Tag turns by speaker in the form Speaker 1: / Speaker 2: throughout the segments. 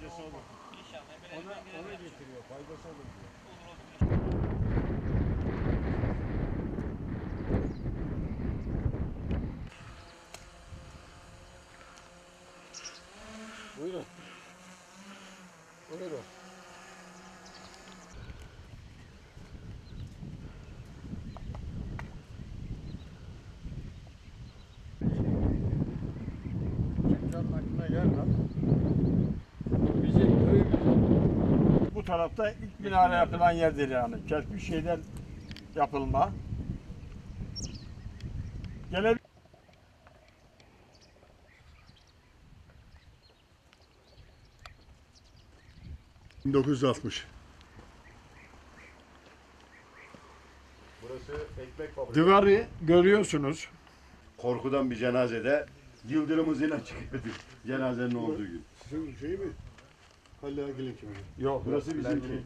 Speaker 1: faydası olur.
Speaker 2: İnşallah.
Speaker 1: Ona, ona getiriyor, faydası olur diyor.
Speaker 2: Olur olur.
Speaker 1: Buyurun. Buyurun. Kimsenin aklına gelmez. Bizim köyümüzün bu tarafta ilk minare yapılan yerdir yani. Kerpiç şeyden yapılma. Gene
Speaker 3: 1960.
Speaker 4: Burası ekmek fabrikası.
Speaker 1: Divarı görüyorsunuz.
Speaker 4: Korkudan bir cenazede yıldırımız ile çıkıyordu. Cenazenin olduğu gün.
Speaker 3: Sizin şey mi? Halil Agil'in kimi?
Speaker 1: Yok
Speaker 4: Burası bizimki.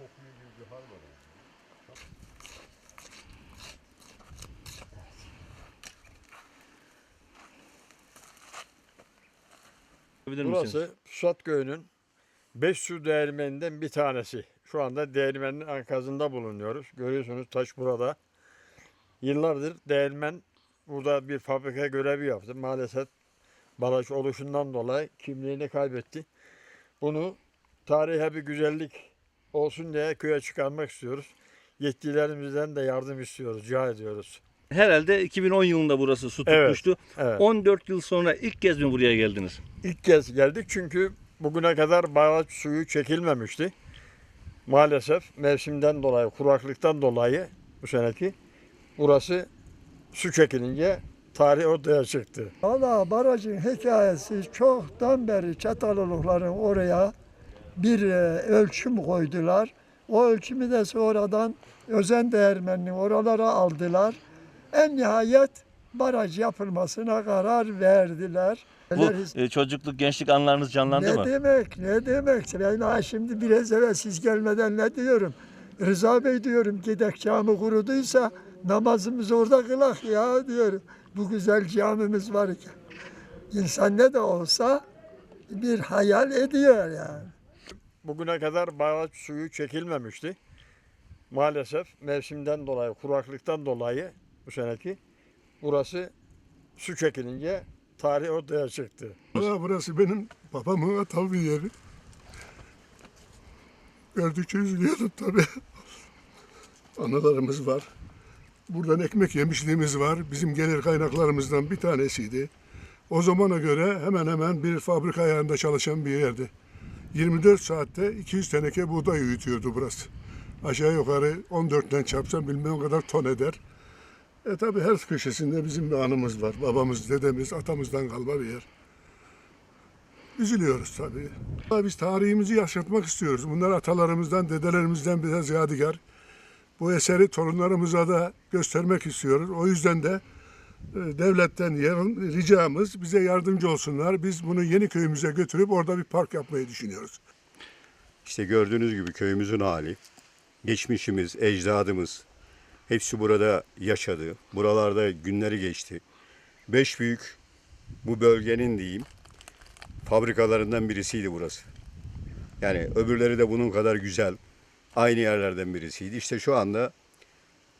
Speaker 4: Balık kokuyor gibi bir hal var.
Speaker 5: Bilir misiniz?
Speaker 1: Burası Pusat Köyü'nün 5 su değirmeninden bir tanesi. Şu anda değirmenin enkazında bulunuyoruz. Görüyorsunuz taş burada. Yıllardır değirmen burada bir fabrika görevi yaptı. Maalesef baraj oluşundan dolayı kimliğini kaybetti. Bunu tarihe bir güzellik olsun diye köye çıkarmak istiyoruz. Yetkililerimizden de yardım istiyoruz, rica ediyoruz.
Speaker 5: Herhalde 2010 yılında burası su
Speaker 1: Evet.
Speaker 5: tutmuştu.
Speaker 1: Evet.
Speaker 5: 14 yıl sonra ilk kez mi buraya geldiniz?
Speaker 1: İlk kez geldik çünkü bugüne kadar baraj suyu çekilmemişti. Maalesef mevsimden dolayı, kuraklıktan dolayı bu seneki burası su çekilince tarih ortaya çıktı.
Speaker 6: Valla barajın hikayesi çoktan beri Çatalolukların oraya bir e, ölçüm koydular. O ölçümü de sonradan özen değirmenini oralara aldılar. En nihayet baraj yapılmasına karar verdiler.
Speaker 5: Bu e, çocukluk, gençlik anlarınız canlandı
Speaker 6: ne
Speaker 5: mı?
Speaker 6: demek, ne demek? Ben ha şimdi biraz evvel siz gelmeden ne diyorum? Rıza Bey diyorum gidek cami kuruduysa namazımızı orada kılak ya diyorum. Bu güzel camimiz var ki. İnsan ne de olsa bir hayal ediyor yani.
Speaker 1: Bugüne kadar baraj suyu çekilmemişti. Maalesef mevsimden dolayı, kuraklıktan dolayı bu seneki burası su çekilince tarih ortaya çıktı.
Speaker 3: Valla burası benim babamın atalı yeri. Gördükçe üzülüyordum tabii. Anılarımız var. Buradan ekmek yemişliğimiz var. Bizim gelir kaynaklarımızdan bir tanesiydi. O zamana göre hemen hemen bir fabrika ayağında çalışan bir yerdi. 24 saatte 200 teneke buğday öğütüyordu burası. Aşağı yukarı 14'ten çarpsam bilmem kadar ton eder. E tabi her köşesinde bizim bir anımız var. Babamız, dedemiz, atamızdan kalma bir yer. Üzülüyoruz tabii. Ama Biz tarihimizi yaşatmak istiyoruz. Bunlar atalarımızdan, dedelerimizden bize yadigar. Bu eseri torunlarımıza da göstermek istiyoruz. O yüzden de devletten yarın ricamız bize yardımcı olsunlar. Biz bunu yeni köyümüze götürüp orada bir park yapmayı düşünüyoruz.
Speaker 4: İşte gördüğünüz gibi köyümüzün hali, geçmişimiz, ecdadımız hepsi burada yaşadı. Buralarda günleri geçti. Beş büyük bu bölgenin diyeyim fabrikalarından birisiydi burası. Yani öbürleri de bunun kadar güzel. Aynı yerlerden birisiydi. İşte şu anda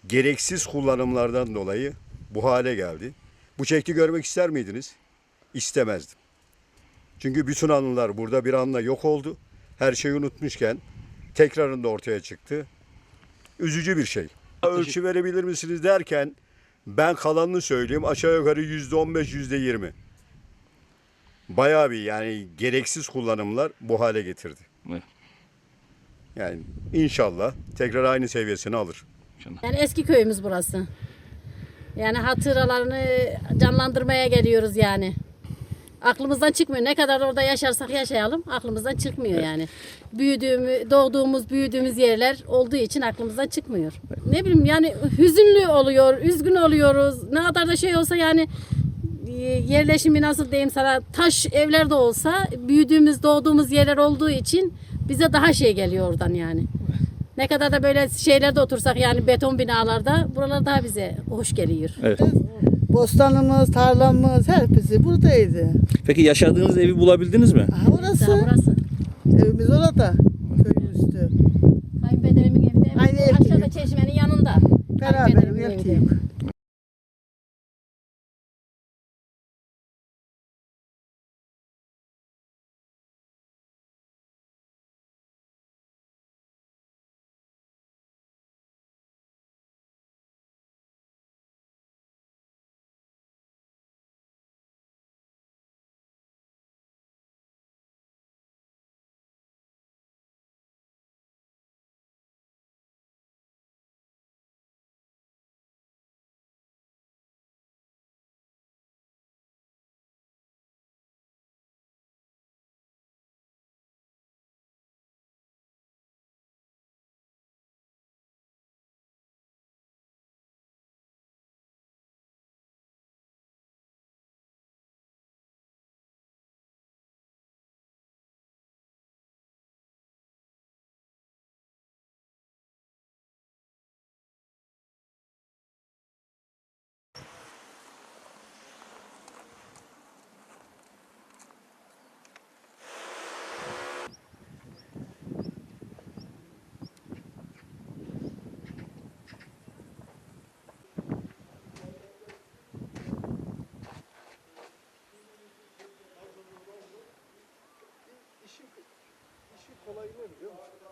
Speaker 4: gereksiz kullanımlardan dolayı bu hale geldi. Bu şekli görmek ister miydiniz? İstemezdim. Çünkü bütün anılar burada bir anda yok oldu. Her şeyi unutmuşken tekrarında ortaya çıktı. Üzücü bir şey. Ölçü verebilir misiniz derken Ben kalanını söyleyeyim aşağı yukarı yüzde on beş, yüzde yirmi. Bayağı bir yani gereksiz kullanımlar bu hale getirdi.
Speaker 5: Evet.
Speaker 4: Yani inşallah tekrar aynı seviyesini alır.
Speaker 7: Yani eski köyümüz burası. Yani hatıralarını canlandırmaya geliyoruz yani. Aklımızdan çıkmıyor. Ne kadar orada yaşarsak yaşayalım aklımızdan çıkmıyor yani. Büyüdüğümüz, doğduğumuz, büyüdüğümüz yerler olduğu için aklımızdan çıkmıyor. Ne bileyim yani hüzünlü oluyor, üzgün oluyoruz. Ne kadar da şey olsa yani e, yerleşimi nasıl diyeyim sana taş evler de olsa büyüdüğümüz, doğduğumuz yerler olduğu için bize daha şey geliyor oradan yani. Ne kadar da böyle şeylerde otursak yani beton binalarda buralar daha bize hoş geliyor.
Speaker 5: Evet.
Speaker 8: Bostanımız, tarlamız hepsi buradaydı.
Speaker 5: Peki yaşadığınız evi bulabildiniz mi?
Speaker 8: Aha orası.
Speaker 7: Daha burası.
Speaker 8: Evimiz orada. Köyün üstü.
Speaker 7: Kayınpederimin evi de
Speaker 8: Aynı
Speaker 7: aşağıda
Speaker 8: evdeyim.
Speaker 7: çeşmenin yanında.
Speaker 8: Beraber
Speaker 7: Kayınpederimin yatıyık. kolaylığı
Speaker 8: biliyor musun?